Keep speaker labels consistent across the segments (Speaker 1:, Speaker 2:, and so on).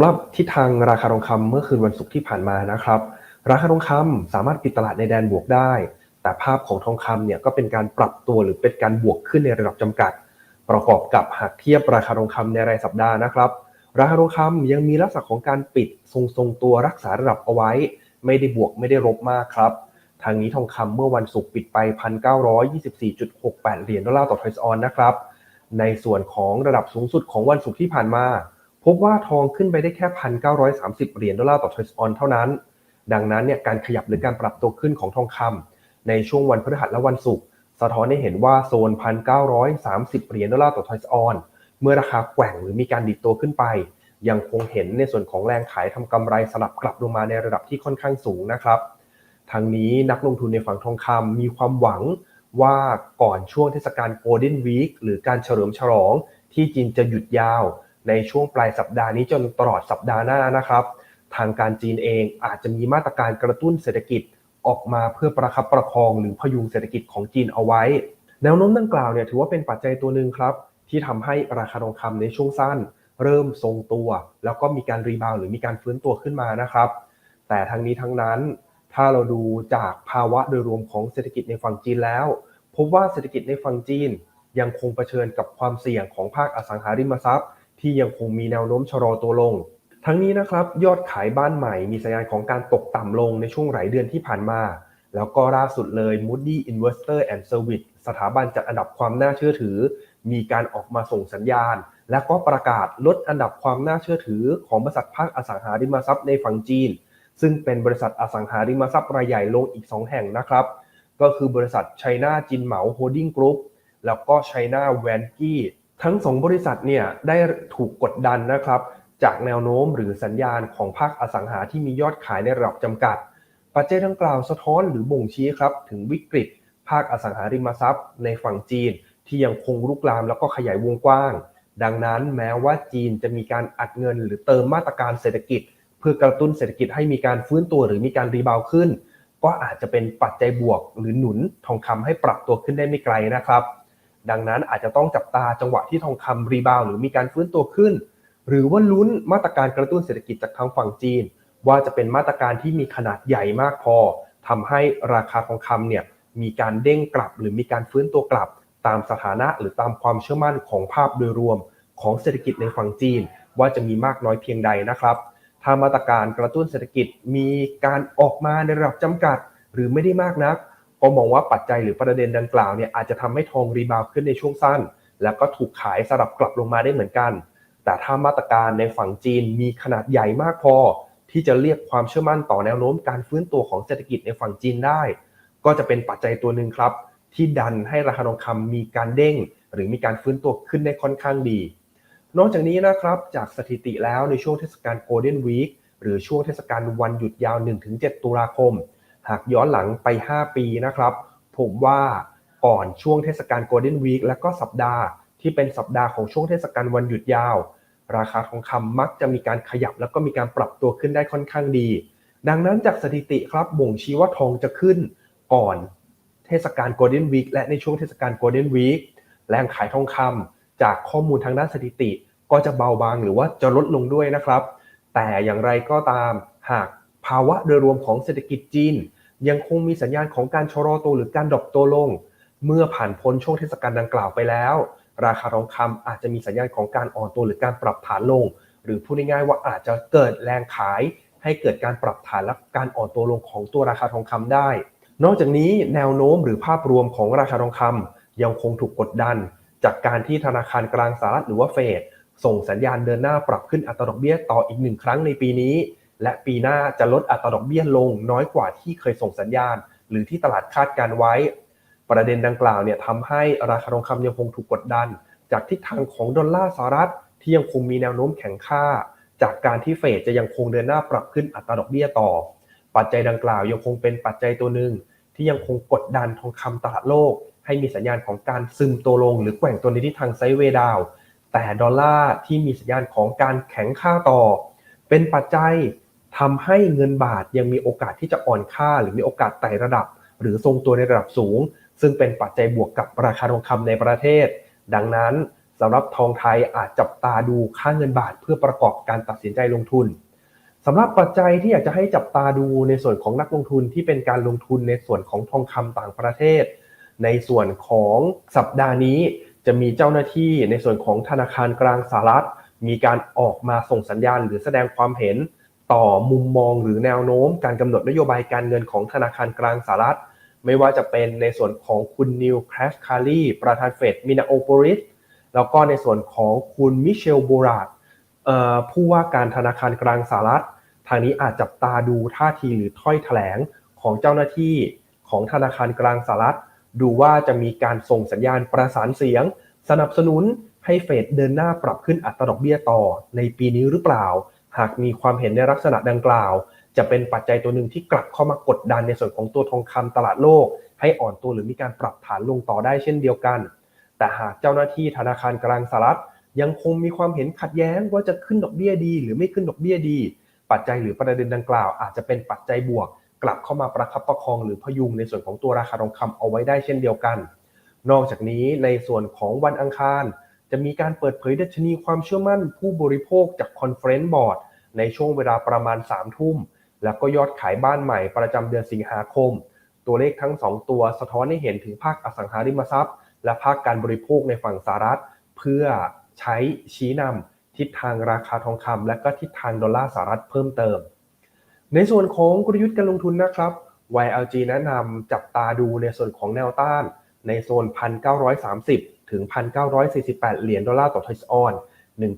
Speaker 1: ำหรับทิศทางราคาทองคำเมื่อคืนวันศุกร์ที่ผ่านมานะครับ ราคาทองคำสามารถปิดตลาดในแดนบวกได้ แต่ภาพของทองคำเนี่ยก็เป็นการปรับตัวหรือเป็นการบวกขึ้นในระดับจำกัด ประกอบกับหากเทียบราคาทองคำในรายสัปดาห์นะครับ ราคาทองคำยังมีลักษณะของการปิดทรงๆตัวรักษาระดับเอาไว้ ไม่ได้บวกไม่ได้ลบมากครับ ทางนี้ทองคำเมื่อวันศุกร์ปิดไป 1,924.68 เหรียญดอลลาร์ต่อทอยส์ออนนะครับ ในส่วนของระดับสูงสุดของวันศุกร์ที่ผ่านมา พบว่าทองขึ้นไปได้แค่ 1,930 เหรียญดอลลาร์ต่อทอยส์ออนเท่านั้น ดังนั้นเนี่ยการขยับหรือการปรับตัวขึ้นของทองคำในช่วงวันพฤหัสและวันศุกร์สะท้อนให้เห็นว่าโซน 1,930 เหรียญดอลลาร์ต่อทอยส์ออนเมื่อราคาแกว่งหรือมีการดิดตัวขึ้นไป ยังคงเห็นในส่วนของแรงขายทำกำไรสลับกลับลงมาในระดับที่ค่อนข้างสูงนะครับ ทางนี้นักลงทุนในฝั่งทองคำมีความหวังว่าก่อนช่วงเทศกาลโกลเด้นวีคหรือการเฉลิมฉลองที่จีนจะหยุดยาว ในช่วงปลายสัปดาห์นี้จนตลอดสัปดาห์หน้านะครับ ทางการจีนเองอาจจะมีมาตรการกระตุ้นเศรษฐกิจออกมาเพื่อประคับประคองหรือพยุงเศรษฐกิจของจีนเอาไว้ แนวโน้มดังกล่าวเนี่ยถือว่าเป็นปัจจัยตัวหนึ่งครับ ที่ทำให้ราคาทองคำในช่วงสั้น เริ่มทรงตัว แล้วก็มีการรีบาวหรือมีการฟื้นตัวขึ้นมานะครับ แต่ทั้งนี้ทั้งนั้น ถ้าเราดูจากภาวะโดยรวมของเศรษฐกิจในฝั่งจีนแล้วพบว่าเศรษฐกิจในฝั่งจีน ยังคงเผชิญกับความเสี่ยงของภาคอสังหาริมทรัพย์ ที่ยังคงมีแนวโน้มชะลอตัวลง ทั้งนี้นะครับยอดขายบ้านใหม่มีสัญญาณของการตกต่ำลงในช่วงหลายเดือนที่ผ่านมา แล้วก็ล่าสุดเลย Moody Investor and Service สถาบันจัดอันดับความน่าเชื่อถือ มีการออกมาส่งสัญญาณ และก็ประกาศลดอันดับความน่าเชื่อถือ ของบริษัทภาคอสังหาริมทรัพย์ในฝั่งจีน ซึ่งเป็นบริษัทอสังหาริมทรัพย์รายใหญ่ลงอีก 2 แห่งนะครับ ก็คือบริษัทไชน่าจินเหมาโฮดดิ้งกรุ๊ปแล้วก็ไชน่าแวนกี้ ทั้ง2บริษัทเนี่ยได้ถูกกดดันนะครับจากแนวโน้มหรือสัญญาณของภาคอสังหาที่มียอดขายในระดับจำกัด ปัจจัยดังกล่าวสะท้อนหรือบ่งชี้ครับถึงวิกฤต ภาคอสังหาริมทรัพย์ ในฝั่งจีน ที่ยังคงลุกลามแล้วก็ขยายวงกว้าง ดังนั้นแม้ว่าจีนจะมีการอัดเงิน หรือเติมมาตรการเศรษฐกิจ เพื่อกระตุ้นเศรษฐกิจให้มีการฟื้นตัวหรือมีการรีบาวขึ้น ก็อาจจะเป็นปัจจัยบวก หรือหนุนทองคำให้ปรับตัวขึ้นได้ไม่ไกลนะครับ ดังนั้นอาจจะต้องจับตาจังหวะที่ทองคำรีบาวหรือมีการฟื้นตัวขึ้น หรือว่าลุ้นมาตรการกระตุ้นเศรษฐกิจจากทางฝั่งจีน ว่าจะเป็นมาตรการที่มีขนาดใหญ่มากพอทำให้ราคาทองคำเนี่ยมีการเด้งกลับ หรือมีการฟื้นตัวกลับ ตามสถานะหรือตามความเชื่อมั่นของภาพโดยรวม ของเศรษฐกิจในฝั่งจีน ว่าจะมีมากน้อยเพียงใดนะครับ ถ้ามาตรการกระตุ้นเศรษฐกิจมีการออกมาในระดับจำกัด หรือไม่ได้มากนัก ก็มองว่าปัจจัยหรือประเด็นดังกล่าวเนี่ยอาจจะทำให้ทองรีบาวขึ้นในช่วงสั้น แล้วก็ถูกขายสลับกลับลงมาได้เหมือนกัน แต่ถ้ามาตรการในฝั่งจีนมีขนาดใหญ่มากพอ ที่จะเรียกความเชื่อมั่นต่อแนวโน้มการฟื้นตัวของเศรษฐกิจในฝั่งจีนได้ ก็จะเป็นปัจจัยตัวหนึ่งครับ ที่ดันให้ราคาทองคำมีการเด้ง หรือมีการฟื้นตัวขึ้นได้ค่อนข้างดี นอกจากนี้นะครับจากสถิติแล้วในช่วงเทศกาลโกลเด้นวีคหรือช่วงเทศกาลวันหยุดยาว 1-7 ตุลาคม หากย้อนหลังไป 5 ปีนะครับ ผมว่าก่อนช่วงเทศกาลโกลเด้นวีคและก็สัปดาห์ที่เป็นสัปดาห์ของช่วงเทศกาลวันหยุดยาว ราคาทองคำมักจะมีการขยับแล้วก็มีการปรับตัวขึ้นได้ค่อนข้างดี ดังนั้นจากสถิติครับบ่งชี้ว่าทองจะขึ้นก่อนเทศกาลโกลเด้นวีคและในช่วงเทศกาลโกลเด้นวีคแรงขายทองคำจากข้อมูลทางด้านสถิติ ก็จะเบาบางหรือว่าจะลดลงด้วยนะครับ แต่อย่างไรก็ตามหาก ภาวะโดยรวมของเศรษฐกิจจีน ยังคงมีสัญญาณของการชะลอตัวหรือการดรอปตัวลง เมื่อผ่านพ้นช่วงเทศกาลดังกล่าวไปแล้ว ราคาทองคำอาจจะมีสัญญาณของการอ่อนตัวหรือการปรับฐานลง หรือพูดง่ายๆว่าอาจจะเกิดแรงขาย ให้เกิดการปรับฐานและการอ่อนตัวลงของตัวราคาทองคำได้ นอกจากนี้แนวโน้มหรือภาพรวมของราคาทองคำยังคงถูกกดดัน จากการที่ธนาคารกลางสหรัฐหรือว่าเฟดส่งสัญญาณเดินหน้าปรับขึ้นอัตราดอกเบี้ยต่ออีกหนึ่งครั้งในปีนี้ และปีหน้าจะลดอัตราดอกเบี้ยลงน้อยกว่าที่เคยส่งสัญญาณ หรือที่ตลาดคาดการไว้ ประเด็นดังกล่าวเนี่ยทำให้ราคาทองคำยังคงถูกกดดัน จากทิศทางของดอลลาร์สหรัฐที่ยังคงมีแนวโน้มแข็งค่า จากการที่เฟดจะยังคงเดินหน้าปรับขึ้นอัตราดอกเบี้ยต่อ ปัจจัยดังกล่าวยังคงเป็นปัจจัยตัวหนึ่งที่ยังคงกดดันทองคำตลาดโลก ให้มีสัญญาณของการซึมตัวลง หรือแกว่งตัวในทิศทางไซด์เวดาว แต่ดอลลาร์ที่มีสัญญาณของการแข็งค่าต่อ เป็นปัจจัย ทำให้เงินบาทยังมีโอกาสที่จะอ่อนค่า หรือมีโอกาสไต่ระดับ หรือทรงตัวในระดับสูง ซึ่งเป็นปัจจัยบวกกับราคาทองคำในประเทศ ดังนั้นสำหรับทองไทยอาจจับตาดูค่าเงินบาทเพื่อประกอบการตัดสินใจลงทุนสำหรับปัจจัยที่อยากจะให้จับตาดูในส่วนของนักลงทุนที่เป็นการลงทุนในส่วนของทองคำต่างประเทศ ในส่วนของสัปดาห์นี้จะมีเจ้าหน้าที่ในส่วนของธนาคารกลางสหรัฐ มีการออกมาส่งสัญญาณหรือแสดงความเห็น ต่อมุมมองหรือแนวโน้มการกำหนดนโยบายการเงินของธนาคารกลางสหรัฐ ไม่ว่าจะเป็นในส่วนของคุณนิวคราชคารีประธานเฟดมินาโอโปริสแล้วก็ในส่วนของคุณมิเชลโบราดผู้ว่าการธนาคารกลางสหรัฐ ทางนี้อาจจับตาดูท่าทีหรือถ้อยแถลงของเจ้าหน้าที่ของธนาคารกลางสหรัฐ ดูว่าจะมีการส่งสัญญาณประสานเสียง สนับสนุนให้เฟดเดินหน้าปรับขึ้นอัตราดอกเบี้ยต่อในปีนี้หรือเปล่า หากมีความเห็นในลักษณะดังกล่าว จะเป็นปัจจัยตัวหนึ่งที่กลับเข้ามากดดันในส่วนของตัวทองคำตลาดโลก ให้อ่อนตัวหรือมีการปรับฐานลงต่อได้เช่นเดียวกัน แต่หากเจ้าหน้าที่ธนาคารกลางสหรัฐยังคงมีความเห็นขัดแย้งว่าจะขึ้นดอกเบี้ยดี หรือไม่ขึ้นดอกเบี้ยดี ปัจจัยหรือประเด็นดังกล่าว อาจจะเป็นปัจจัยบวก กลับเข้ามาประคับประคองหรือพยุงในส่วนของตัวราคาทองคำเอาไว้ได้เช่นเดียวกัน นอกจากนี้ในส่วนของวันอังคาร จะมีการเปิดเผยดัชนีความเชื่อมั่นผู้บริโภคจากคอนเฟรนซ์บอร์ดในช่วงเวลาประมาณ 3 ทุ่ม แล้วก็ยอดขายบ้านใหม่ประจำเดือนสิงหาคม ตัวเลขทั้ง 2 ตัวสะท้อนให้เห็นถึงภาคอสังหาริมทรัพย์ และภาคการบริโภคในฝั่งสหรัฐ เพื่อใช้ชี้นำทิศทางราคาทองคำและก็ทิศทางดอลลาร์สหรัฐเพิ่มเติม ในส่วนของกลยุทธ์การลงทุนนะครับ YLG แนะนำจับตาดูในส่วนของแนวต้าน ในโซน 1,930 ถึง 1,948 เหรียญดอลลาร์ต่อทอยส์ออน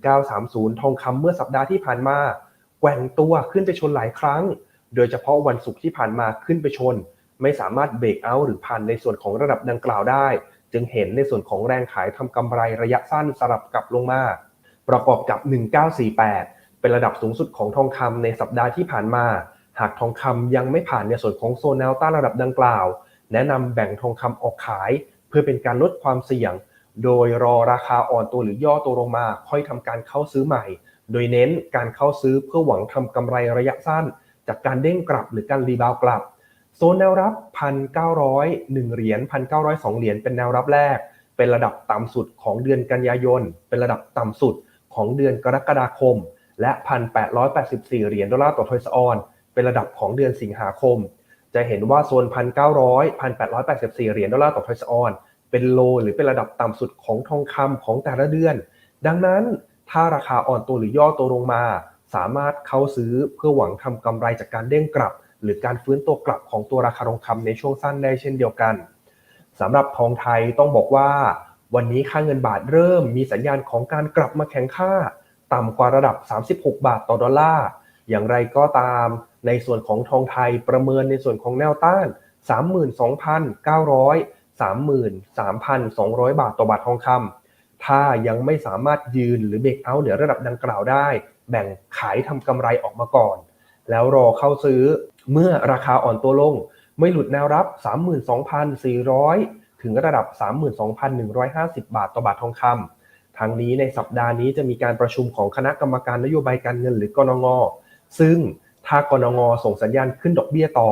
Speaker 1: 1930 ทองคำเมื่อสัปดาห์ที่ผ่านมาแกว่งตัวขึ้นไปชนหลายครั้ง โดยเฉพาะวันศุกร์ที่ผ่านมาขึ้นไปชน ไม่สามารถเบรกเอาหรือผ่านในส่วนของระดับดังกล่าวได้ จึงเห็นในส่วนของแรงขายทำกำไรระยะสั้นสลับกลับลงมา ประกอบกับ 1948 เป็นระดับสูงสุดของทองคำในสัปดาห์ที่ผ่านมา หากทองคำยังไม่ผ่านในส่วนของโซนแนวต้านระดับดังกล่าว แนะนำแบ่งทองคำออกขาย เพื่อเป็นการลดความเสี่ยง โดยรอราคาอ่อนตัวหรือย่อตัวลงมา ค่อยทำการเข้าซื้อใหม่ โดยเน้นการเข้าซื้อเพื่อหวังทำกำไรระยะสั้น จากการเด้งกลับหรือการรีบาวกลับ โซนแนวรับ 1,901 เหรียญ 1,902 เหรียญเป็นแนวรับแรก เป็นระดับต่ำสุดของเดือนกันยายน เป็นระดับต่ำสุดของเดือนกรกฎาคม และ 1,884 เหรียญดอลลาร์ต่อทอยส์ออน เป็นระดับของเดือนสิงหาคม จะเห็นว่าโซน 1,900 1,884 เหรียญดอลลาร์ต่อทอยส์ออนเป็นโลหรือเป็นระดับต่ำสุดของทองคำของแต่ละเดือน ดังนั้นถ้าราคาอ่อนตัวหรือย่อตัวลงมา สามารถเข้าซื้อเพื่อหวังทำกำไรจากการเด้งกลับ หรือการฟื้นตัวกลับของตัวราคาทองคำในช่วงสั้นได้เช่นเดียวกันสำหรับทองไทยต้องบอกว่า วันนี้ค่าเงินบาทเริ่มมีสัญญาณของการกลับมาแข็งค่า ต่ำกว่าระดับ 36 บาทต่อดอลลาร์ อย่างไรก็ตามในส่วนของทองไทยประเมินในส่วนของแนวต้าน 32,900 33,200 บาทต่อบาททองคำถ้ายังไม่สามารถยืนหรือเบรกเอาเหนือระดับดังกล่าวได้ แบ่งขายทำกำไรออกมาก่อน แล้วรอเข้าซื้อเมื่อราคาอ่อนตัวลง ไม่หลุดแนวรับ 32,400 ถึงระดับ 32,150 บาทต่อบาททองคำทั้งนี้ในสัปดาห์นี้จะมีการประชุมของคณะกรรมการนโยบายการเงินหรือกนง ซึ่งถ้ากนงส่งสัญญาณขึ้นดอกเบี้ยต่อ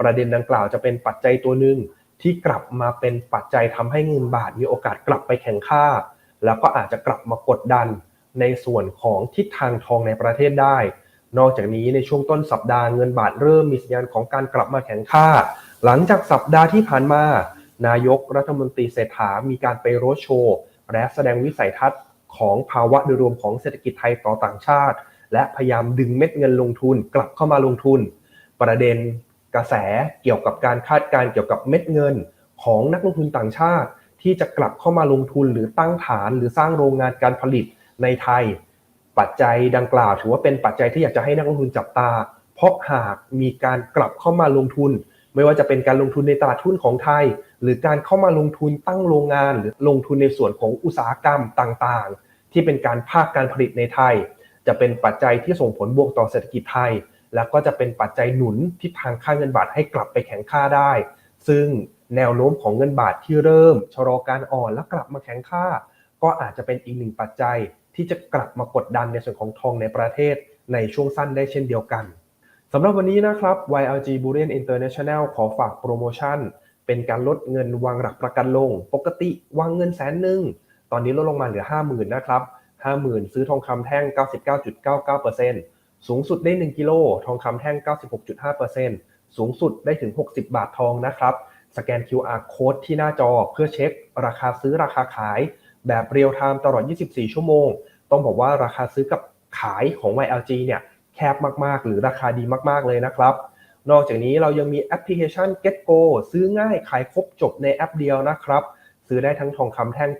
Speaker 1: ประเด็นดังกล่าวจะเป็นปัจจัยตัวหนึ่งที่กลับมาเป็นปัจจัยทำให้เงินบาทมีโอกาสกลับไปแข็งค่า แล้วก็อาจจะกลับมากดดันในส่วนของทิศทางทองในประเทศได้ นอกจากนี้ในช่วงต้นสัปดาห์เงินบาทเริ่มมีสัญญาณของการกลับมาแข็งค่า หลังจากสัปดาห์ที่ผ่านมา นายกรัฐมนตรีเศรษฐามีการไปโรดโชว์และแสดงวิสัยทัศน์ของภาวะโดยรวมของเศรษฐกิจไทยต่อต่างชาติ และพยายามดึงเม็ดเงินลงทุนกลับเข้ามาลงทุน ประเด็นกระแสเกี่ยวกับการคาดการเกี่ยวกับเม็ดเงินของนักลงทุนต่างชาติ ที่จะกลับเข้ามาลงทุนหรือตั้งฐานหรือสร้างโรงงานการผลิตในไทย ปัจจัยดังกล่าว ถือว่าเป็นปัจจัยที่อยากจะให้นักลงทุนจับตา เพราะหากมีการกลับเข้ามาลงทุน ไม่ว่าจะเป็นการลงทุนในตลาดทุนของไทย หรือการเข้ามาลงทุนตั้งโรงงาน หรือลงทุนในส่วนของอุตสาหกรรมต่างๆ ที่เป็นการภาคการผลิตในไทย จะเป็นปัจจัยที่ส่งผลบวกต่อเศรษฐกิจไทย แล้วก็จะเป็นปัจจัยหนุนทิศทางค่าเงินบาทให้กลับไปแข็งค่าได้ ซึ่งแนวโน้มของเงินบาทที่เริ่มชะลอการอ่อนและกลับมาแข็งค่า ก็อาจจะเป็นอีกหนึ่งปัจจัยที่จะกลับมากดดันในส่วนของทองในประเทศในช่วงสั้นได้เช่นเดียวกันสำหรับวันนี้นะครับ YLG Bullion International ขอฝากโปรโมชั่น เป็นการลดเงินวางหลักประกันลง ปกติวางเงินแสนหนึ่ง ตอนนี้ลดลงมาเหลือ 50,000 นะครับ 50,000 ซื้อทองคำแท่ง 99.99%สูงสุดได้ 1 กิโล ทองคำแท่ง 96.5%สูงสุดได้ถึง 60 บาททองนะครับ สแกน QR code ที่หน้าจอเพื่อเช็ค ราคาซื้อราคาขาย แบบเรียลไทม์ตลอด 24 ชั่วโมง ต้องบอกว่าราคาซื้อกับขายของ YLG เนี่ยแคบมากๆ หรือราคาดีมากๆเลยนะครับ นอกจากนี้เรายังมีแอปพลิเคชัน GetGo ซื้อง่ายขายครบจบในแอปเดียวนะครับ ซื้อได้ทั้งทองคำแท่ง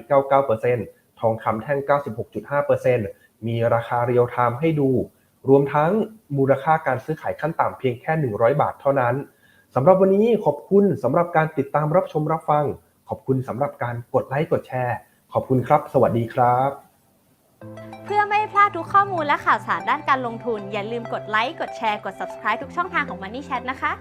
Speaker 1: 99.99% ทองคำแท่ง 96.5%มีราคาเรียลไทม์ให้ดู รวมทั้งมูลค่าการซื้อขายขั้นต่ำเพียงแค่ 100 บาทเท่านั้นสำหรับวันนี้ขอบคุณสำหรับการติดตามรับชมรับฟัง ขอบคุณสำหรับการกดไลค์กดแชร์ ขอบคุณครับ สวัสดีครับ
Speaker 2: เพื่อไม่ให้พลาดทุกข้อมูลและข่าวสารด้านการลงทุน อย่าลืมกดไลค์กดแชร์กด subscribe ทุกช่องทางของ Money Chat นะคะ